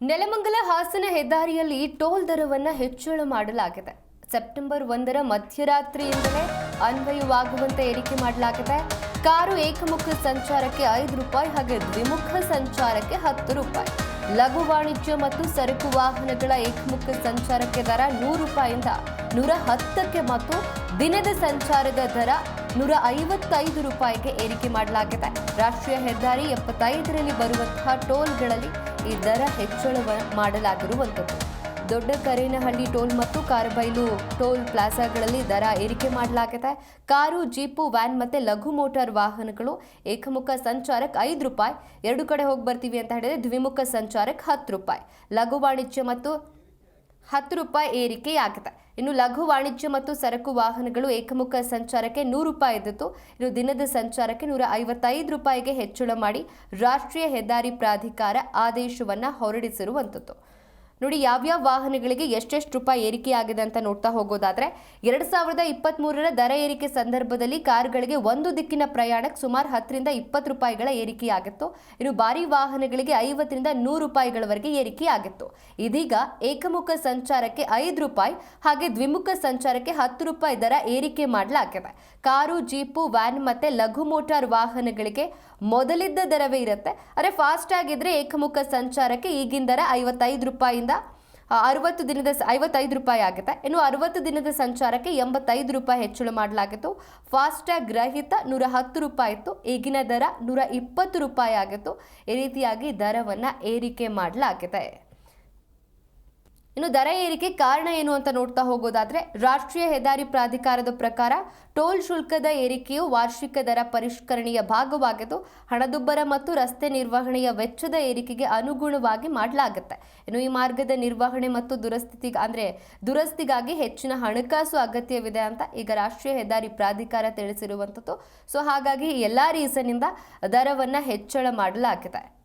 ನೆಲಮಂಗಲ ಹಾಸನ ಹೆದ್ದಾರಿಯಲ್ಲಿ ಟೋಲ್ ದರವನ್ನು ಹೆಚ್ಚಳ ಮಾಡಲಾಗಿದೆ. ಸೆಪ್ಟೆಂಬರ್ ಒಂದರ ಮಧ್ಯರಾತ್ರಿಯಿಂದಲೇ ಅನ್ವಯವಾಗುವಂತೆ ಏರಿಕೆ ಮಾಡಲಾಗಿದೆ. ಕಾರು ಏಕಮುಖ ಸಂಚಾರಕ್ಕೆ ಐದು ರೂಪಾಯಿ ಹಾಗೆ ದ್ವಿಮುಖ ಸಂಚಾರಕ್ಕೆ ಹತ್ತು ರೂಪಾಯಿ. ಲಘು ವಾಣಿಜ್ಯ ಮತ್ತು ಸರಕು ವಾಹನಗಳ ಏಕಮುಖ ಸಂಚಾರಕ್ಕೆ ದರ ನೂರು ರೂಪಾಯಿಂದ ನೂರ ಹತ್ತಕ್ಕೆ ಮತ್ತು ದಿನದ ಸಂಚಾರದ ದರ ನೂರ ಐವತ್ತೈದು ರೂಪಾಯಿಗೆ ಏರಿಕೆ ಮಾಡಲಾಗಿದೆ. ರಾಷ್ಟ್ರೀಯ ಹೆದ್ದಾರಿ ಎಪ್ಪತ್ತೈದರಲ್ಲಿ ಬರುವಂತಹ ಟೋಲ್ಗಳಲ್ಲಿ ಈ ದರ ಹೆಚ್ಚಳ ಮಾಡಲಾಗಿರುವಂಥದ್ದು. ದೊಡ್ಡ ಕರೇನಹಳ್ಳಿ ಟೋಲ್ ಮತ್ತು ಕಾರಬೈಲು ಟೋಲ್ ಪ್ಲಾಜಾಗಳಲ್ಲಿ ದರ ಏರಿಕೆ ಮಾಡಲಾಗಿದೆ. ಕಾರು, ಜೀಪು, ವ್ಯಾನ್ ಮತ್ತೆ ಲಘು ಮೋಟಾರ್ ವಾಹನಗಳು, ಏಕಮುಖ ಸಂಚಾರಕ್ಕೆ ಐದು ರೂಪಾಯಿ, ಎರಡು ಕಡೆ ಹೋಗಿ ಬರ್ತೀವಿ ಅಂತ ಹೇಳಿದ್ರೆ ದ್ವಿಮುಖ ಸಂಚಾರಕ್ಕೆ ಹತ್ತು ರೂಪಾಯಿ. ಲಘು ವಾಣಿಜ್ಯ ಮತ್ತು ಹತ್ತು ರೂಪಾಯಿ ಏರಿಕೆಯಾಗಿದೆ. ಇನ್ನು ಲಘು ವಾಣಿಜ್ಯ ಮತ್ತು ಸರಕು ವಾಹನಗಳು ಏಕಮುಖ ಸಂಚಾರಕ್ಕೆ ನೂರು ರೂಪಾಯಿ ಇದ್ದಿತ್ತು ಇನ್ನು ದಿನದ ಸಂಚಾರಕ್ಕೆ ನೂರ ಐವತ್ತೈದು ರೂಪಾಯಿಗೆ ಹೆಚ್ಚಳ ಮಾಡಿ ರಾಷ್ಟ್ರೀಯ ಹೆದ್ದಾರಿ ಪ್ರಾಧಿಕಾರ ಆದೇಶವನ್ನು ಹೊರಡಿಸಿರುವಂಥದ್ದು. ನೋಡಿ, ಯಾವ್ಯಾವ ವಾಹನಗಳಿಗೆ ಎಷ್ಟೆಷ್ಟು ರೂಪಾಯಿ ಏರಿಕೆಯಾಗಿದೆ ಅಂತ ನೋಡ್ತಾ ಹೋಗೋದಾದ್ರೆ, ಎರಡು ಸಾವಿರದ ಇಪ್ಪತ್ತ್ಮೂರರ ದರ ಏರಿಕೆ ಸಂದರ್ಭದಲ್ಲಿ ಕಾರ್ಗಳಿಗೆ ಒಂದು ದಿಕ್ಕಿನ ಪ್ರಯಾಣಕ್ಕೆ ಸುಮಾರು ಹತ್ತರಿಂದ ಇಪ್ಪತ್ತು ರೂಪಾಯಿಗಳ ಏರಿಕೆಯಾಗಿತ್ತು ಇನ್ನು ಭಾರಿ ವಾಹನಗಳಿಗೆ ಐವತ್ತರಿಂದ ನೂರು ರೂಪಾಯಿಗಳವರೆಗೆ ಏರಿಕೆಯಾಗಿತ್ತು ಇದೀಗ ಏಕಮುಖ ಸಂಚಾರಕ್ಕೆ ಐದು ರೂಪಾಯಿ, ಹಾಗೆ ದ್ವಿಮುಖ ಸಂಚಾರಕ್ಕೆ ಹತ್ತು ರೂಪಾಯಿ ದರ ಏರಿಕೆ ಮಾಡಲಾಗಿದೆ ಕಾರು, ಜೀಪು, ವ್ಯಾನ್ ಮತ್ತೆ ಲಘು ಮೋಟಾರ್ ವಾಹನಗಳಿಗೆ ಮೊದಲಿದ್ದ ದರವೇ ಇರುತ್ತೆ. ಆದರೆ ಫಾಸ್ಟ್ ಆಗಿದ್ರೆ ಏಕಮುಖ ಸಂಚಾರಕ್ಕೆ ಈಗಿನ ದರ ಐವತ್ತೈದು ರೂಪಾಯಿಂದ ಅರವತ್ತು ದಿನದ ಐವತ್ತೈದು ರೂಪಾಯಿ ಆಗುತ್ತೆ. ಇನ್ನು ಅರವತ್ತು ದಿನದ ಸಂಚಾರಕ್ಕೆ ಎಂಬತ್ತೈದು ರೂಪಾಯಿ ಹೆಚ್ಚಳ ಮಾಡಲಾಗಿತ್ತು. ಫಾಸ್ಟ್ಯಾಗ್ ರಹಿತ ನೂರ ಹತ್ತು ರೂಪಾಯಿ ಇತ್ತು. ಈಗಿನ ದರ ನೂರ ಇಪ್ಪತ್ತು ರೂಪಾಯಿ ಆಗಿತ್ತು. ಈ ರೀತಿಯಾಗಿ ದರವನ್ನು ಏರಿಕೆ ಮಾಡಲಾಗಿದೆ. ಇನ್ನು ದರ ಏರಿಕೆ ಕಾರಣ ಏನು ಅಂತ ನೋಡ್ತಾ ಹೋಗೋದಾದ್ರೆ, ರಾಷ್ಟ್ರೀಯ ಹೆದ್ದಾರಿ ಪ್ರಾಧಿಕಾರದ ಪ್ರಕಾರ ಟೋಲ್ ಶುಲ್ಕದ ಏರಿಕೆಯು ವಾರ್ಷಿಕ ದರ ಪರಿಷ್ಕರಣೆಯ ಭಾಗವಾಗಿದ್ದು, ಹಣದುಬ್ಬರ ಮತ್ತು ರಸ್ತೆ ನಿರ್ವಹಣೆಯ ವೆಚ್ಚದ ಏರಿಕೆಗೆ ಅನುಗುಣವಾಗಿ ಮಾಡಲಾಗುತ್ತೆ. ಇನ್ನು ಈ ಮಾರ್ಗದ ನಿರ್ವಹಣೆ ಮತ್ತು ದುರಸ್ತಿ ಅಂದ್ರೆ ದುರಸ್ತಿಗಾಗಿ ಹೆಚ್ಚಿನ ಹಣಕಾಸು ಅಗತ್ಯವಿದೆ ಅಂತ ಈಗ ರಾಷ್ಟ್ರೀಯ ಹೆದ್ದಾರಿ ಪ್ರಾಧಿಕಾರ ತಿಳಿಸಿರುವಂಥದ್ದು. ಸೊ ಹಾಗಾಗಿ ಎಲ್ಲ ರೀಸನ್ನಿಂದ ದರವನ್ನ ಹೆಚ್ಚಳ ಮಾಡಲಾಗಿದೆ.